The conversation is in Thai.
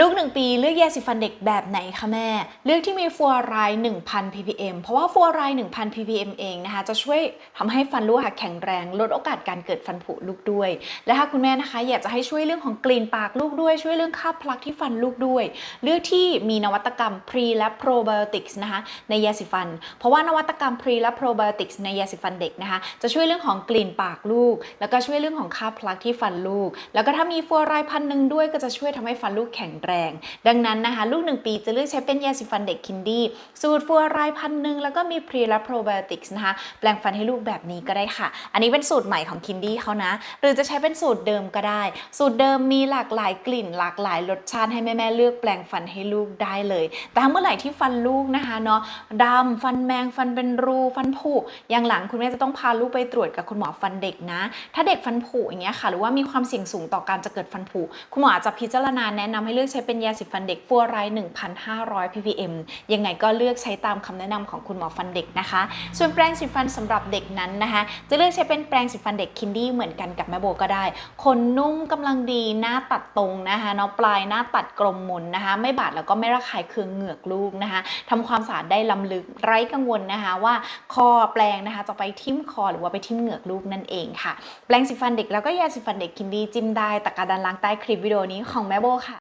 ลูก 1 ปีเลือกยาสีฟันเด็กแบบไหนคะแม่ เลือกที่มีฟลูออไรด์1,000 ppm เพราะว่าฟลูออไรด์1,000 ppm เองนะคะจะช่วยทำให้ฟันลูกหักแข็งแรง ลดโอกาสการเกิดฟันผุลูกด้วย และถ้าคุณแม่นะคะ อยากจะให้ช่วยเรื่องของกลิ่นปากลูกด้วย ช่วยเรื่องคาบพลักที่ฟันลูกด้วย เลือกที่มีนวัตกรรม pre และ probiotics นะคะในยาสีฟัน เพราะว่านวัตกรรม pre และ probiotics ในยาสีฟันเด็กนะคะจะช่วยเรื่องของกลิ่นปากลูก แล้วก็ช่วยเรื่องของคาบพลักที่ฟันลูก แล้วก็ถ้ามีฟลูออไรด์พันหนึ่งด้วยก็จะช่วยทำให้ฟันลูกแข็งแรงดังนั้นนะคะลูก 1 ปีจะเลือกใช้เป็นยาสีฟันเด็กคินดี้สูตรฟลูออไรด์พันหนึ่งแล้วก็มีพรีและโปรไบโอติกส์นะคะแปลงฟันให้ลูกแบบนี้ก็ได้ค่ะ อันนี้เป็นสูตรใหม่ของคินดี้เขานะ หรือจะใช้เป็นสูตรเดิมก็ได้ สูตรเดิมมีหลากหลายกลิ่น หลากหลายรสชาติให้แม่ๆเลือกแปลงฟันให้ลูกได้เลย แต่เมื่อไหร่ที่ฟันลูกนะคะเนาะดำฟันแมงฟันเป็นรูฟันผุอย่างหลังคุณแม่จะต้องพาลูกไปตรวจกับคุณหมอฟันเด็กนะ ถ้าเด็กฟันผุอย่างเงี้ยค่ะ หรือว่ามีความเสี่ยงสูงต่อการจะเกิดฟันผุคุณหมออาจจะพิจารณาแนะนำให้เลือกใช้เป็นยาสีฟันเด็กฟลูออไรด์1,500 ppm ยังไงก็เลือกใช้ตามคำแนะนำของคุณหมอฟันเด็กนะคะ ส่วนแปรงสีฟันสำหรับเด็กนั้นนะคะ จะเลือกใช้เป็นแปรงสีฟันเด็กคินดี้เหมือนกันกับแม่โบก็ได้ขนนุ่มกำลังดีหน้าตัดตรงนะคะเนาะปลายหน้าตัดกลมมนนะคะ ไม่บาดแล้วก็ไม่ระคายเคืองเหงือกลูกนะคะทำความสะอาดได้ล้ำลึกไร้กังวลนะคะว่าคอแปรงนะคะจะไปทิ่มคอหรือว่าไปทิ่มเหงือกลูกนั่นเองค่ะ แปรงสีฟันเด็กแล้วก็ยาสีฟันเด็กคินดี้จิ้มได้ตะกร้าด้านล่างใต้คลิปวิดีโอนี้ของแม่โบค่ะ